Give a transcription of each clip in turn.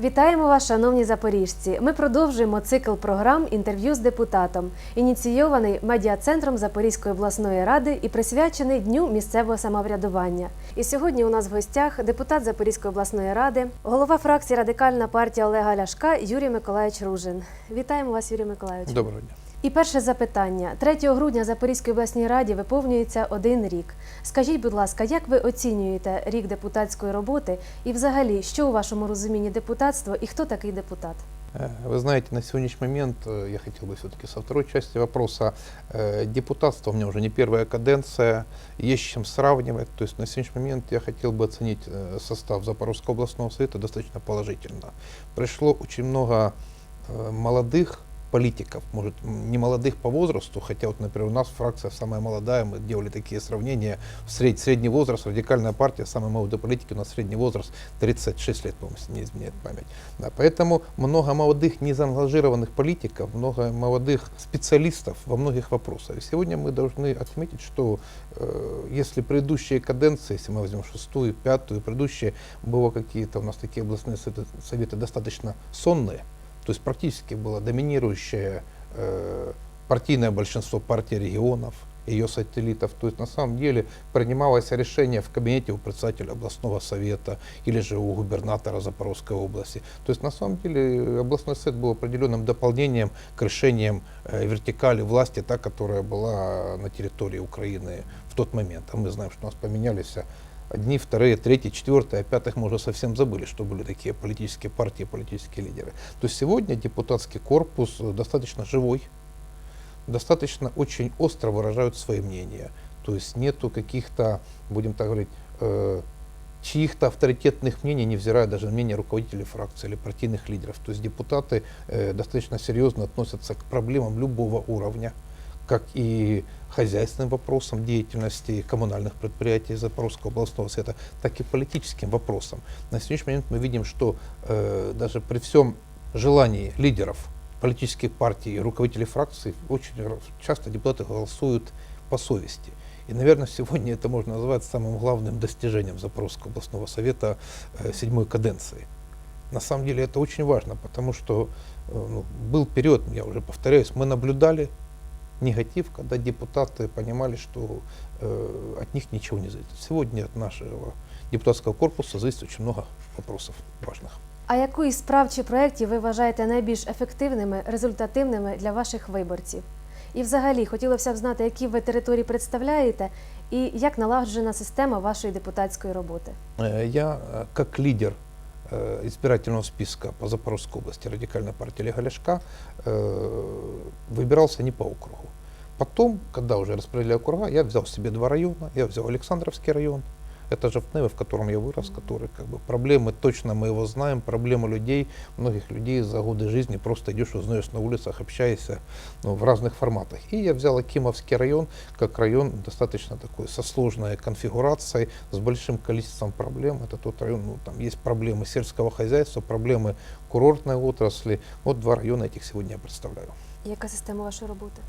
Вітаємо вас, шановні запоріжці. Ми продовжуємо цикл програм інтерв'ю з депутатом, ініційований медіа-центром Запорізької обласної ради і присвячений Дню місцевого самоврядування. І сьогодні у нас в гостях депутат Запорізької обласної ради, голова фракції Радикальна партія Олега Ляшка Юрій Миколаївич Ружин. Вітаємо вас, Юрій Миколаївич. Доброго дня. І перше запитання. 3 грудня Запорізької обласній раді виповнюється один рік. Скажіть, будь ласка, як ви оцінюєте рік депутатської роботи і взагалі, що у вашому розумінні депутатство і хто такий депутат? Э, Вы знаете, на сегодняшний момент э, я хотел бы все-таки со второй части вопроса. Э, Депутатство у меня уже не первая каденция, есть с чем сравнивать. То есть на сегодняшний момент я хотел бы оценить э, состав Запорожского областного совета достаточно положительно. Пришло очень много э, молодых политиков, может, не молодых по возрасту, хотя вот, например, у нас фракция самая молодая, мы делали такие сравнения, в сред- средний возраст, радикальная партия, самые молодые политики, у нас средний возраст 36 лет, по-моему, не изменяет память. Да, поэтому много молодых незаангажированных политиков, много молодых специалистов во многих вопросах. И сегодня мы должны отметить, что э, если предыдущие каденции, если мы возьмем шестую, пятую, предыдущие, было какие-то у нас такие областные советы достаточно сонные, то есть практически было доминирующее э, партийное большинство партий регионов, ее сателлитов. То есть на самом деле принималось решение в кабинете у председателя областного совета или же у губернатора Запорожской области. То есть на самом деле областной совет был определенным дополнением к решениям э, вертикали власти, та, которая была на территории Украины в тот момент. А мы знаем, что у нас поменялись одни, вторые, третьи, четвертые, а пятых мы уже совсем забыли, что были такие политические партии, политические лидеры. То есть сегодня депутатский корпус э, достаточно живой, достаточно очень остро выражают свои мнения. То есть нету каких-то, будем так говорить, э, чьих-то авторитетных мнений, невзирая даже на мнение руководителей фракции или партийных лидеров. То есть депутаты э, достаточно серьезно относятся к проблемам любого уровня, как и хозяйственным вопросам деятельности коммунальных предприятий Запорожского областного совета, так и политическим вопросам. На сегодняшний момент мы видим, что э, даже при всем желании лидеров политических партий и руководителей фракций очень часто депутаты голосуют по совести. И, наверное, сегодня это можно назвать самым главным достижением Запорожского областного совета э, седьмой каденции. На самом деле это очень важно, потому что э, ну, был период, я уже повторяюсь, мы наблюдали негатив, когда депутаты понимали, что э, от них ничего не зависит. Сегодня от нашего депутатского корпуса зависит очень много вопросов важных. А яку із справ чи проєктів ви вважаєте найбільш ефективними, результативними для ваших виборців? І взагалі хотілося б знати, які ви території представляєте і як налагоджена система вашої депутатської роботи. Э, Я, э, как лидер э, избирательного списка по Запорожской области радикальной партии Олега Ляшка, э, выбирался не по округу. Потом, когда уже распределяли округа, я взял себе два района. Я взял Александровский район, это Жовтневый, в котором я вырос, который как бы проблемы, точно мы его знаем, проблемы людей, многих людей за годы жизни просто идешь, узнаешь на улицах, общаешься ну, в разных форматах. И я взял Акимовский район, как район достаточно такой, со сложной конфигурацией, с большим количеством проблем. Это тот район, ну, там есть проблемы сельского хозяйства, проблемы курортной отрасли. Вот два района этих сегодня я представляю. Яка система вашої роботи?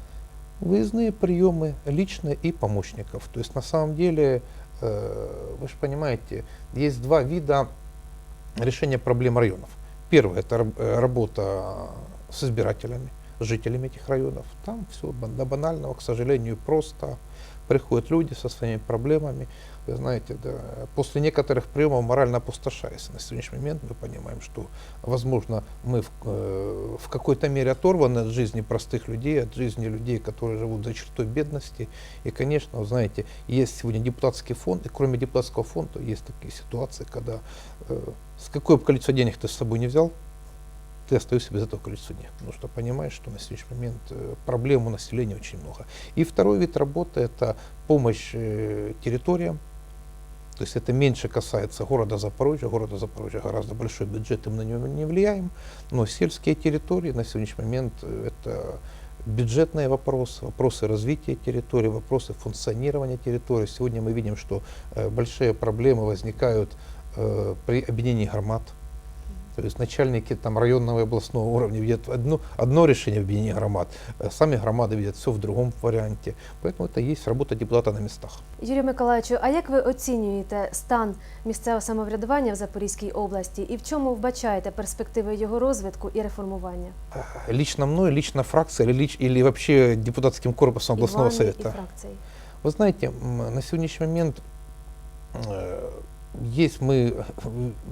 Выездные приемы личные и помощников. То есть на самом деле, вы же понимаете, есть два вида решения проблем районов. Первое это э, работа с избирателями, с жителями этих районов. Там все до банального, к сожалению, просто приходят люди со своими проблемами. Вы знаете, да, после некоторых приемов морально опустошаясь. На сегодняшний момент мы понимаем, что, возможно, мы в, э, в какой-то мере оторваны от жизни простых людей, от жизни людей, которые живут за чертой бедности. И, конечно, вы знаете, есть сегодня депутатский фонд, и кроме депутатского фонда есть такие ситуации, когда э, с какое бы количество денег ты с собой не взял, ты остаешься без этого количества денег, потому что понимаешь, что на сегодняшний момент э, проблем у населения очень много. И второй вид работы – это помощь э, территориям, то есть это меньше касается города Запорожья. Города Запорожья гораздо большой бюджет, и мы на него не влияем. Но сельские территории на сегодняшний момент э, это бюджетные вопросы, вопросы развития территории, вопросы функционирования территории. Сегодня мы видим, что большие проблемы возникают при объединении громад. То То есть начальники там, районного и областного уровня видят одно, одно решение в объединении громад, э, сами громады видят все в другом варианте. Поэтому это и есть работа депутата на местах. Юрію Миколаївичу, а як ви оцінюєте стан місцевого самоврядування в Запорізькій області і в чому вбачаєте перспективи його розвитку і реформування? Э, Лично мной, лично фракция или, лич- или вообще депутатским корпусом областного і вами, і совета? фракції? Вы знаете, м, на сегодняшний момент э, есть мы,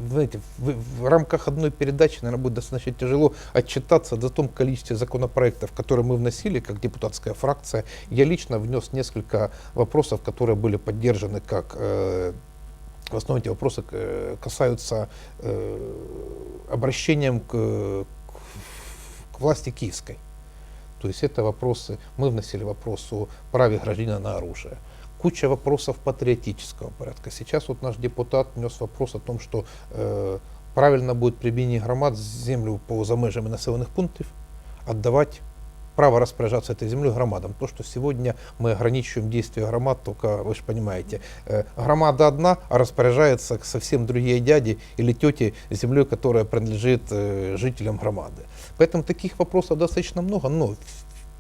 знаете, в, в рамках одной передачи, наверное, будет достаточно тяжело отчитаться за том количестве законопроектов, которые мы вносили как депутатская фракция. Я лично внес несколько вопросов, которые были поддержаны как э, в основном эти вопросы э, касаются э, обращением к- к власти киевской. То есть это вопросы, мы вносили вопрос о праве гражданина на оружие. Куча вопросов патриотического порядка. Сейчас вот наш депутат внес вопрос о том, что э, правильно будет применение громад землю по замежами населенных пунктов отдавать право распоряжаться этой землей громадам. То, что сегодня мы ограничиваем действия громад, только, вы же понимаете, э, громада одна, а распоряжается совсем другие дяди или тети землей, которая принадлежит э, жителям громады. Поэтому таких вопросов достаточно много, но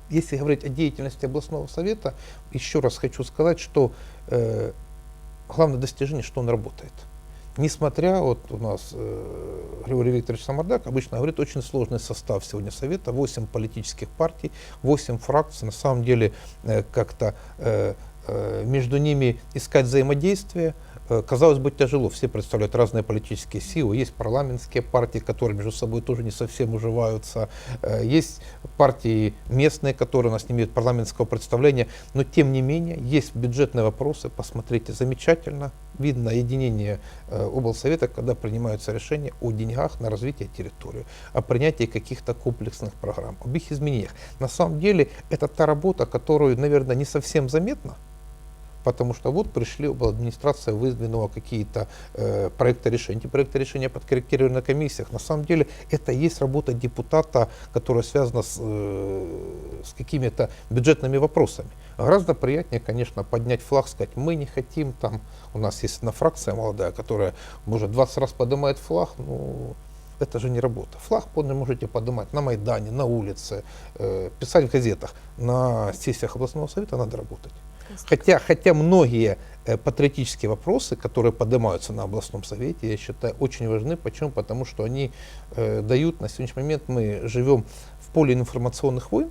если говорить о деятельности областного совета, еще раз хочу сказать, что э, главное достижение, что он работает. Несмотря, вот у нас э, Григорий Викторович Самардак обычно говорит, очень сложный состав сегодня Совета, 8 политических партий, 8 фракций, на самом деле э, как-то э, э, между ними искать взаимодействие, казалось бы, тяжело. Все представляют разные политические силы. Есть парламентские партии, которые между собой тоже не совсем уживаются. Э, Есть партии местные, которые у нас не имеют парламентского представления. Но тем не менее, есть бюджетные вопросы. Посмотрите, замечательно. Видно единение э, облсовета, когда принимаются решения о деньгах на развитие территории, о принятии каких-то комплексных программ, об их изменениях. На самом деле, это та работа, которую, наверное, не совсем заметно, Потому что вот пришли, администрация выдвинула какие-то э, проекты решений. Эти проекты решения подкорректированы на комиссиях. На самом деле это и есть работа депутата, которая связана с, э, с какими-то бюджетными вопросами. Гораздо приятнее, конечно, поднять флаг, сказать, мы не хотим там, у нас есть одна фракция молодая, которая может 20 раз поднимает флаг, ну, это же не работа. Флаг подня- можете поднимать на Майдане, на улице, э, писать в газетах. На сессиях областного совета надо работать. Хотя, хотя многие э, патриотические вопросы, которые поднимаются на областном совете, я считаю, очень важны. Почему? Потому что они э, дают, на сегодняшний момент мы живем в поле информационных войн,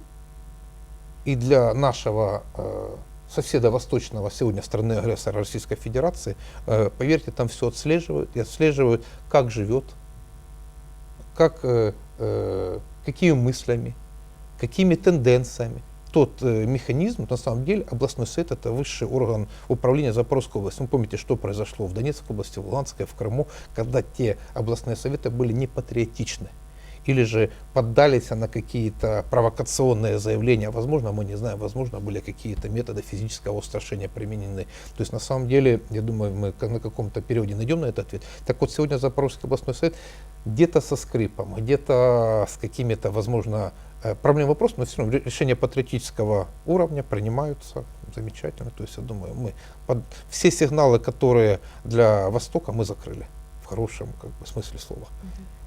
и для нашего э, соседа восточного сегодня страны-агрессора Российской Федерации, э, поверьте, там все отслеживают и отслеживают, как живет, как, э, э, какими мыслями, какими тенденциями. Тот э, механизм, на самом деле, областной совет это высший орган управления Запорожской области. Вы помните, что произошло в Донецкой области, в Луганской, в Крыму, когда те областные советы были не патриотичны или же поддались на какие-то провокационные заявления. Возможно, мы не знаем, возможно, были какие-то методы физического устрашения применены. То есть, на самом деле, я думаю, мы на каком-то периоде найдем на этот ответ. Так вот, сегодня Запорожский областной совет где-то со скрипом, где-то с какими-то, возможно, э, проблемным вопросом, но все равно ре- решения патриотического уровня принимаются замечательно. То есть, я думаю, мы под- все сигналы, которые для Востока, мы закрыли в хорошем как бы, смысле слова.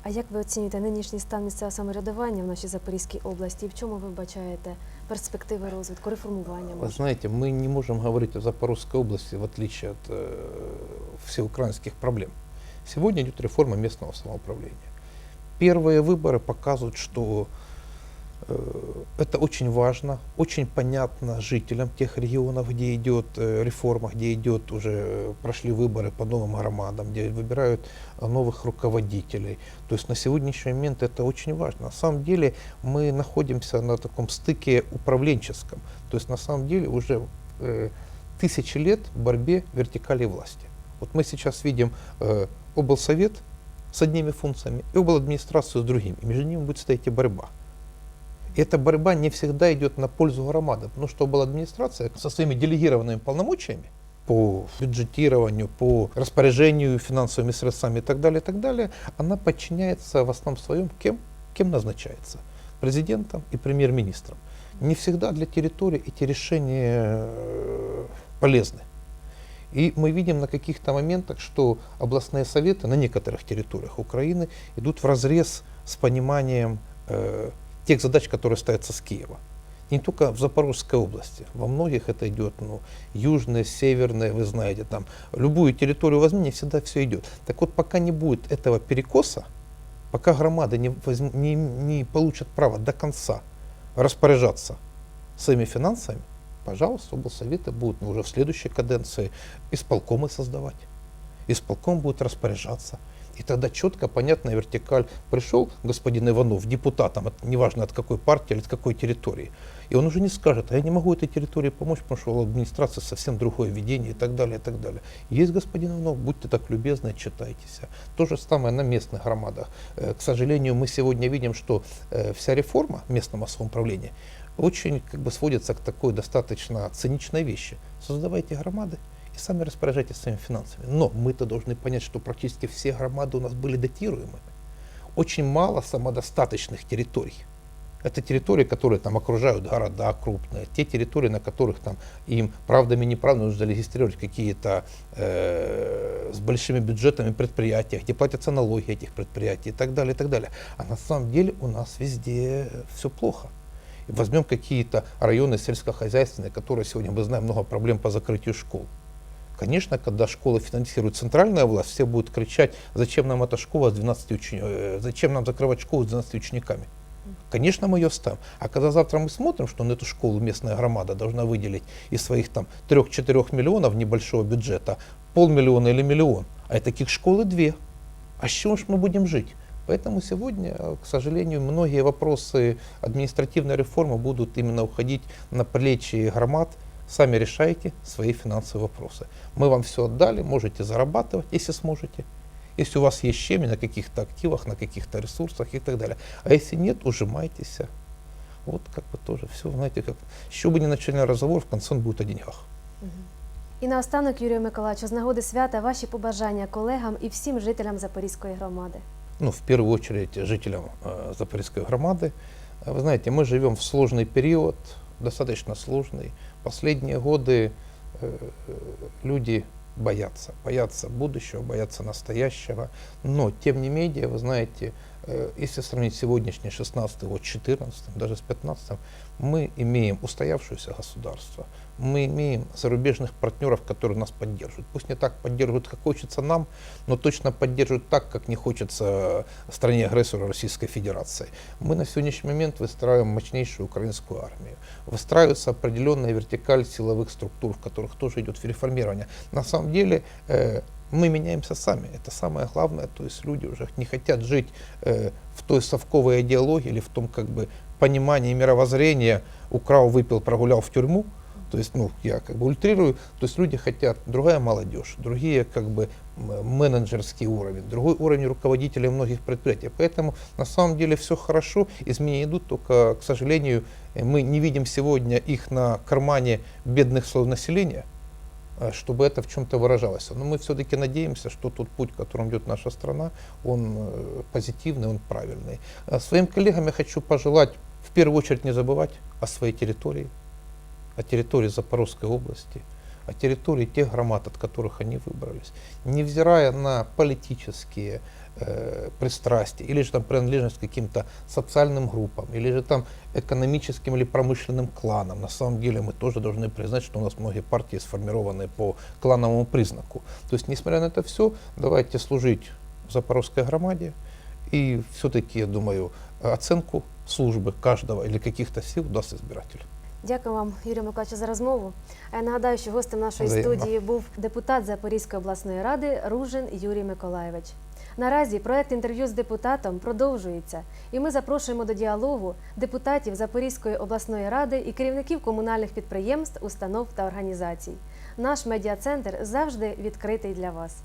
А як ви оцінюєте нинішній стан місцевого самоврядування в нашій Запорізькій області? І в чому ви вбачаєте перспективи розвитку, реформування? Вы може? знаете, мы не можем говорить о Запорожской области в отличие от э, всеукраинских проблем. Сегодня идет реформа местного самоуправления. Первые выборы показывают, что э, это очень важно, очень понятно жителям тех регионов, где идет э, реформа, где идет уже э, прошли выборы по новым громадам, где выбирают э, новых руководителей. То есть на сегодняшний момент это очень важно. На самом деле мы находимся на таком стыке управленческом. То есть на самом деле уже э, тысячи лет в борьбе вертикали власти. Вот мы сейчас видим э, облсовет с одними функциями и обладминистрацию с другими. И между ними будет стоять и борьба. Эта борьба не всегда идет на пользу громады, потому что администрация со своими делегированными полномочиями по бюджетированию, по распоряжению финансовыми средствами и так далее, и так далее, она подчиняется в основном своем кем? Кем назначается? Президентом и премьер-министром. Не всегда для территории эти решения э, полезны. И мы видим на каких-то моментах, что областные советы на некоторых территориях Украины идут в разрез с пониманием э, тех задач, которые ставятся с Киева. Не только в Запорожской области, во многих это идет, ну, южные, северные, вы знаете, там, любую территорию возьми, не всегда все идет. Так вот, пока не будет этого перекоса, пока громады не, возьм- не, не получат право до конца распоряжаться своими финансами, пожалуйста, облсоветы будут ну, уже в следующей каденции исполкомы создавать. Исполком будет распоряжаться. И тогда четко, понятная вертикаль. Пришел господин Иванов депутатом, от- неважно от какой партии или от какой территории, и он уже не скажет, а я не могу этой территории помочь, потому что у администрации совсем другое видение и так далее, и так далее. Есть господин Иванов, будьте так любезны, отчитайтесь. То же самое на местных громадах. Э, К сожалению, мы сегодня видим, что э, вся реформа местного самоуправления очень как бы сводится к такой достаточно циничной вещи. Создавайте громады и сами распоряжайтесь своими финансами. Но мы-то должны понять, что практически все громады у нас были датируемыми. Очень мало самодостаточных территорий. Это территории, которые там окружают города крупные, те территории, на которых там им правдами и неправдами нужно зарегистрировать какие-то э, с большими бюджетами предприятия, где платятся налоги этих предприятий и так далее, и так далее. А на самом деле у нас везде все плохо. Возьмем какие-то районы сельскохозяйственные, которые сегодня, мы знаем, много проблем по закрытию школ. Конечно, когда школы финансирует центральная власть, все будут кричать, зачем нам эта школа с 12 учени- э, зачем нам закрывать школу с 12 учениками. Конечно, мы ее ставим. А когда завтра мы смотрим, что на эту школу местная громада должна выделить из своих там 3-4 миллионов небольшого бюджета полмиллиона или миллион, а и таких школ и две, а с чего ж мы будем жить? Поэтому сегодня, к сожалению, многие вопросы административной реформы будут именно уходить на плечи громад. Сами решайте свои финансовые вопросы. Мы вам все отдали, можете зарабатывать, если сможете. Если у вас есть щемя на каких-то активах, на каких-то ресурсах и так далее. А если нет, ужимайтесь. Вот как бы тоже все, знаете, как, с чего бы ни начали разговор, в конце он будет о деньгах. І наостанок, Юрію Миколаївичу, з нагоди свята ваші побажання колегам і всім жителям Запорізької громади. ну, в первую очередь жителям э, Запорожской громады. Э, Вы знаете, мы живем в сложный период, Достаточно сложный. Последние годы э, люди боятся, боятся будущего, боятся настоящего. Но, тем не менее, вы знаете, если сравнить сегодняшний 16 год, 14, даже с 15, мы имеем устоявшееся государство, мы имеем зарубежных партнеров, которые нас поддерживают. Пусть не так поддерживают, как хочется нам, но точно поддерживают так, как не хочется стране-агрессору Российской Федерации. Мы на сегодняшний момент выстраиваем мощнейшую украинскую армию. Выстраивается определенная вертикаль силовых структур, в которых тоже идет реформирование. На самом деле э, мы меняемся сами. Это самое главное. То есть люди уже не хотят жить э, в той совковой идеологии или в том как бы понимании мировоззрения украл, выпил, прогулял в тюрьму. То есть, ну, я как бы ультрирую. То есть люди хотят, другая молодежь, другие как бы менеджерский уровень, другой уровень руководителей многих предприятий. Поэтому на самом деле все хорошо, изменения идут, только, к сожалению, мы не видим сегодня их на кармане бедных слоев населения, чтобы это в чем-то выражалось. Но мы все-таки надеемся, что тот путь, которым идет наша страна, он э, позитивный, он правильный. А Своим коллегам я хочу пожелать в первую очередь не забывать о своей территории, о территории Запорожской области, о территории тех громад, от которых они выбрались, невзирая на политические э, пристрастия, или же там принадлежность к каким-то социальным группам, или же там экономическим или промышленным кланам. На самом деле мы тоже должны признать, что у нас многие партии сформированы по клановому признаку. То есть, несмотря на это все, давайте служить в Запорожской громаде, и все-таки, я думаю, оценку службы каждого или каких-то сил даст избиратель. Дякую вам, Юрію Миколаївичу, за розмову. А Я нагадаю, що гостем нашої Взаємно. студії був депутат Запорізької обласної ради Ружин Юрій Миколаєвич. Наразі проект інтерв'ю з депутатом продовжується, і ми запрошуємо до діалогу депутатів Запорізької обласної ради і керівників комунальних підприємств, установ та організацій. Наш медіа-центр завжди відкритий для вас.